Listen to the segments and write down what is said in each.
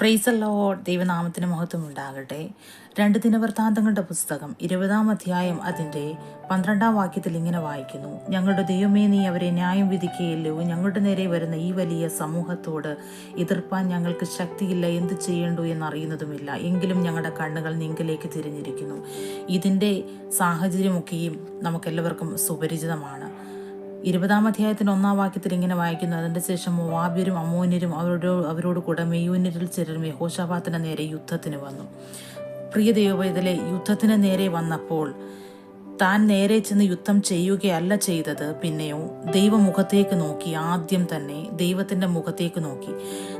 Price അല്ലോ ദൈവനാമത്തിന് മഹത്വം ഉണ്ടാകട്ടെ. രണ്ട് ദിനവൃത്താന്തങ്ങളുടെ പുസ്തകം ഇരുപതാം അധ്യായം അതിന്റെ പന്ത്രണ്ടാം വാക്യത്തിൽ ഇങ്ങനെ വായിക്കുന്നു. ഞങ്ങളുടെ ദൈവമേ നീ അവരെ ന്യായം വിധിക്കുകയല്ലോ ഞങ്ങളുടെ നേരെ വരുന്ന ഈ വലിയ സമൂഹത്തോട് എതിർപ്പാൻ ഞങ്ങൾക്ക് ശക്തിയില്ല. എന്ത് ചെയ്യേണ്ടു എന്നറിയുന്നതുമില്ല. എങ്കിലും ഞങ്ങളുടെ കണ്ണുകൾ നിങ്കിലേക്ക് തിരിഞ്ഞിരിക്കുന്നു. ഇതിന്റെ സാഹചര്യമൊക്കെയും നമുക്കെല്ലാവർക്കും സുപരിചിതമാണ്. ഇരുപതാം അധ്യായത്തിന് ഒന്നാം വാക്യത്തിൽ ഇങ്ങനെ വായിക്കുന്നു. അതിന്റെ ശേഷം മോവാബ്യരും അമോന്യരും അവരോട് അവരോട് കൂടെ മെയ്യൂന്യരിൽ ചിലർ യഹോഷാബാത്തിന് നേരെ യുദ്ധത്തിന് വന്നു. പ്രിയ ദൈവവേദലെ യുദ്ധത്തിന് നേരെ വന്നപ്പോൾ താൻ നേരെ ചെന്ന് യുദ്ധം ചെയ്യുകയല്ല ചെയ്തത്. പിന്നെയോ ദൈവമുഖത്തേക്ക് നോക്കി ആദ്യം തന്നെ ദൈവത്തിന്റെ മുഖത്തേക്ക് നോക്കി.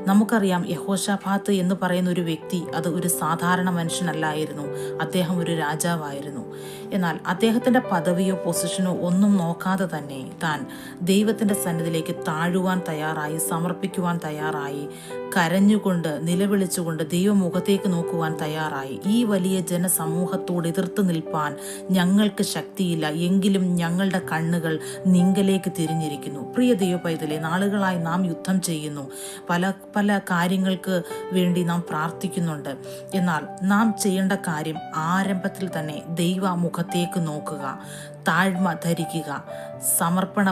നമുക്കറിയാം യഹോഷാഫാത്ത് എന്ന് പറയുന്ന ഒരു വ്യക്തി അത് ഒരു സാധാരണ മനുഷ്യനല്ലായിരുന്നു. അദ്ദേഹം ഒരു രാജാവായിരുന്നു. എന്നാൽ അദ്ദേഹത്തിന്റെ പദവിയോ പൊസിഷനോ ഒന്നും നോക്കാതെ തന്നെ താൻ ദൈവത്തിന്റെ സന്നിധിയിലേക്ക് താഴുവാൻ തയ്യാറായി സമർപ്പിക്കുവാൻ തയ്യാറായി കരഞ്ഞുകൊണ്ട് നിലവിളിച്ചുകൊണ്ട് ദൈവമുഖത്തേക്ക് നോക്കുവാൻ തയ്യാറായി. ഈ വലിയ ജനസമൂഹത്തോട് എതിർത്ത് നിൽപ്പാൻ ഞങ്ങൾക്ക് ശക്തിയില്ല. എങ്കിലും ഞങ്ങളുടെ കണ്ണുകൾ നിങ്കലേക്ക് തിരിഞ്ഞിരിക്കുന്നു. പ്രിയ ദൈവപൈതലെ നാളുകളായി നാം യുദ്ധം ചെയ്യുന്നു. പല പല കാര്യങ്ങൾക്ക് വേണ്ടി നാം പ്രാർത്ഥിക്കുന്നുണ്ട്. എന്നാൽ നാം ചെയ്യേണ്ട കാര്യം ആരംഭത്തിൽ തന്നെ ദൈവ മുഖത്തേക്ക് നോക്കുക താഴ്മ ധരിക്കുക സമർപ്പണ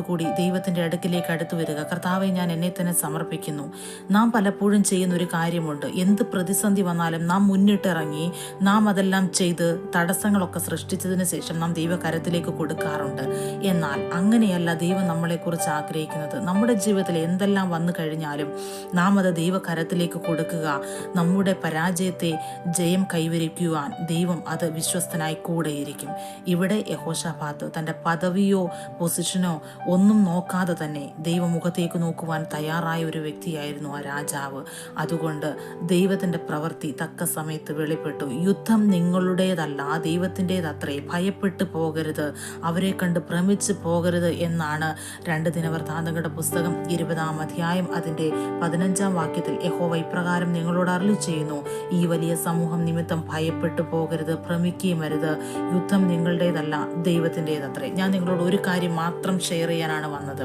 കൂടി ദൈവത്തിന്റെ അടുക്കിലേക്ക് അടുത്തു വരിക. കർത്താവെ ഞാൻ എന്നെ തന്നെ സമർപ്പിക്കുന്നു. നാം പലപ്പോഴും ചെയ്യുന്ന ഒരു കാര്യമുണ്ട്. എന്ത് പ്രതിസന്ധി വന്നാലും നാം മുന്നിട്ടിറങ്ങി നാം അതെല്ലാം ചെയ്ത് തടസ്സങ്ങളൊക്കെ സൃഷ്ടിച്ചതിന് ശേഷം നാം ദൈവകരത്തിലേക്ക് കൊടുക്കാറുണ്ട്. എന്നാൽ അങ്ങനെയല്ല ദൈവം നമ്മളെക്കുറിച്ച് ആഗ്രഹിക്കുന്നത്. നമ്മുടെ ജീവിതത്തിൽ എന്തെല്ലാം വന്നു കഴിഞ്ഞാലും നാം അത് ദൈവകരത്തിലേക്ക് കൊടുക്കുക. നമ്മുടെ പരാജയത്തെ ജയം കൈവരിക്കുവാൻ ദൈവം അത് വിശ്വസ്തനായി കൂടെയിരിക്കും ഇവിടെ യഹോഷാഫാത്ത് തന്റെ പദവിയോ പൊസിഷനോ ഒന്നും നോക്കാതെ തന്നെ ദൈവമുഖത്തേക്ക് നോക്കുവാൻ തയ്യാറായ ഒരു വ്യക്തിയായിരുന്നു ആ രാജാവ്. അതുകൊണ്ട് ദൈവത്തിന്റെ പ്രവൃത്തി തക്ക സമയത്ത് വെളിപ്പെട്ടു. യുദ്ധം നിങ്ങളുടേതല്ല ആ ദൈവത്തിന്റെതത്രേ. ഭയപ്പെട്ടു പോകരുത് അവരെ കണ്ട് ഭ്രമിച്ച് പോകരുത് എന്നാണ് രണ്ട് ദിനവൃത്താന്തങ്ങളുടെ പുസ്തകം ഇരുപതാം അധ്യായം അതിന്റെ പതിനഞ്ചാം വാക്യത്തിൽ യഹോവ ഇപ്രകാരം നിങ്ങളോട് അരളി ചെയ്യുന്നു ഈ വലിയ സമൂഹം നിമിത്തം ഭയപ്പെട്ടു പോകരുത് ഭ്രമിക്കുകയും അരുത് യുദ്ധം നിങ്ങളുടേതല്ല ദൈവത്തിന്റെതത്രേ. ഞാൻ നിങ്ങളോട് ഒരു കാര്യം മാത്രം ഷെയർ ചെയ്യാനാണ് വന്നത്.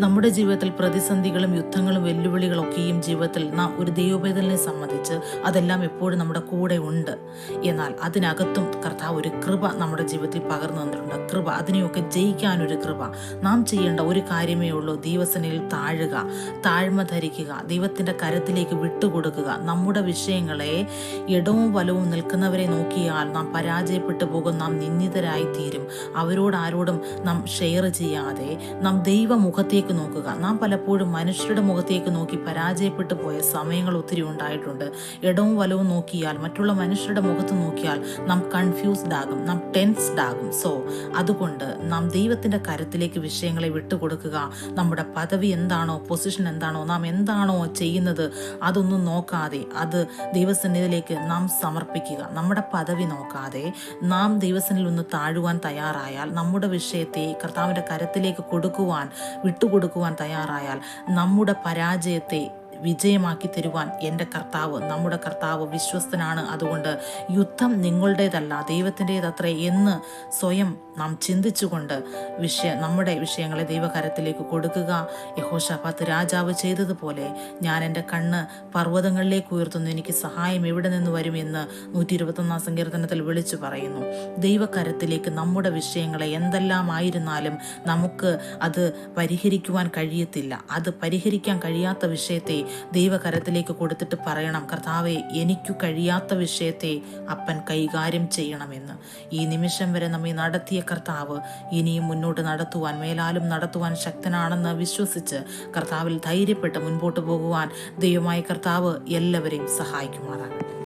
നമ്മുടെ ജീവിതത്തിൽ പ്രതിസന്ധികളും യുദ്ധങ്ങളും വെല്ലുവിളികളൊക്കെയും ജീവിതത്തിൽ നാം ഒരു ദൈവഭേദനെ സംബന്ധിച്ച് അതെല്ലാം എപ്പോഴും നമ്മുടെ കൂടെ ഉണ്ട്. എന്നാൽ അതിനകത്തും കർത്താവ് ഒരു കൃപ നമ്മുടെ ജീവിതത്തിൽ പകർന്നു തന്നിട്ടുണ്ട്. കൃപ അതിനെയൊക്കെ ജയിക്കാനൊരു കൃപ. നാം ചെയ്യേണ്ട ഒരു കാര്യമേ ഉള്ളൂ ദൈവസനയിൽ താഴുക താഴ്മ ധരിക്കുക ദൈവത്തിന്റെ കരത്തിലേക്ക് വിട്ടുകൊടുക്കുക. നമ്മുടെ വിഷയങ്ങളെ ഇടവും വലവും നിൽക്കുന്നവരെ നോക്കിയാൽ നാം പരാജയപ്പെട്ടു പോകും നാം നിന്ദിതരായി തീരും അവരോടാരോടും നാം ഷെയർ ചെയ്യാതെ നാം ദൈവമുഖത്തേക്ക് നോക്കുക. നാം പലപ്പോഴും മനുഷ്യരുടെ മുഖത്തേക്ക് നോക്കി പരാജയപ്പെട്ടു പോയ സമയങ്ങൾ ഒത്തിരി ഉണ്ടായിട്ടുണ്ട്. ഇടവും വലവും നോക്കിയാൽ മറ്റുള്ള മനുഷ്യരുടെ മുഖത്ത് നോക്കിയാൽ നാം കൺഫ്യൂസ്ഡ് ആകും നാം ടെൻസ്ഡ് ആകും. സോ അതുകൊണ്ട് നാം ദൈവത്തിന്റെ കരത്തിലേക്ക് വിഷയങ്ങളെ വിട്ടുകൊടുക്കുക. നമ്മുടെ പദവി എന്താണോ പൊസിഷൻ എന്താണോ നാം എന്താണോ ചെയ്യുന്നത് അതൊന്നും നോക്കാതെ അത് ദൈവസന്നിധിയിലേക്ക് നാം സമർപ്പിക്കുക. നമ്മുടെ പദവി നോക്കാതെ നാം ദൈവസനിൽ ഒന്ന് താഴുവാൻ തയ്യാറായാൽ നമ്മുടെ വിഷയത്തെ കർത്താവിന്റെ കരത്തിലേക്ക് കൊടുക്കുവാൻ വിട്ടുകൊടുക്കുവാൻ തയ്യാറായാൽ നമ്മുടെ പരാജയത്തെ വിജയമാക്കി തരുവാൻ എന്റെ കർത്താവ് നമ്മുടെ കർത്താവ് വിശ്വസ്തനാണ്. അതുകൊണ്ട് യുദ്ധം നിങ്ങളുടേതല്ല ദൈവത്തിന്റേതത്രേ എന്ന് സ്വയം നാം ചിന്തിച്ചുകൊണ്ട് വിഷയ നമ്മുടെ വിഷയങ്ങളെ ദൈവകരത്തിലേക്ക് കൊടുക്കുക. യഹോഷാഫാത്ത് രാജാവ് ചെയ്തതുപോലെ ഞാൻ എന്റെ കണ്ണ് പർവതങ്ങളിലേക്ക് ഉയർത്തുന്നു. എനിക്ക് സഹായം എവിടെ നിന്ന് വരുമെന്ന് നൂറ്റി ഇരുപത്തൊന്നാം സങ്കീർത്തനത്തിൽ വിളിച്ചു പറയുന്നു. ദൈവകരത്തിലേക്ക് നമ്മുടെ വിഷയങ്ങളെ എന്തെല്ലാം ആയിരുന്നാലും നമുക്ക് അത് പരിഹരിക്കുവാൻ കഴിയത്തില്ല. അത് പരിഹരിക്കാൻ കഴിയാത്ത വിഷയത്തെ ദൈവകരത്തിലേക്ക് കൊടുത്തിട്ട് പറയണം കർത്താവെ എനിക്കു കഴിയാത്ത വിഷയത്തെ അപ്പൻ കൈകാര്യം ചെയ്യണമെന്ന്. ഈ നിമിഷം വരെ നമ്മെ നടത്തിയ കർത്താവ് ഇനിയും മുന്നോട്ട് നടത്തുവാൻ മേലാലും നടത്തുവാൻ ശക്തനാണെന്ന് വിശ്വസിച്ച് കർത്താവിൽ ധൈര്യപ്പെട്ട് മുൻപോട്ട് പോകുവാൻ ദൈവമായ കർത്താവ് എല്ലാവരെയും സഹായിക്കുമാറാകട്ടെ.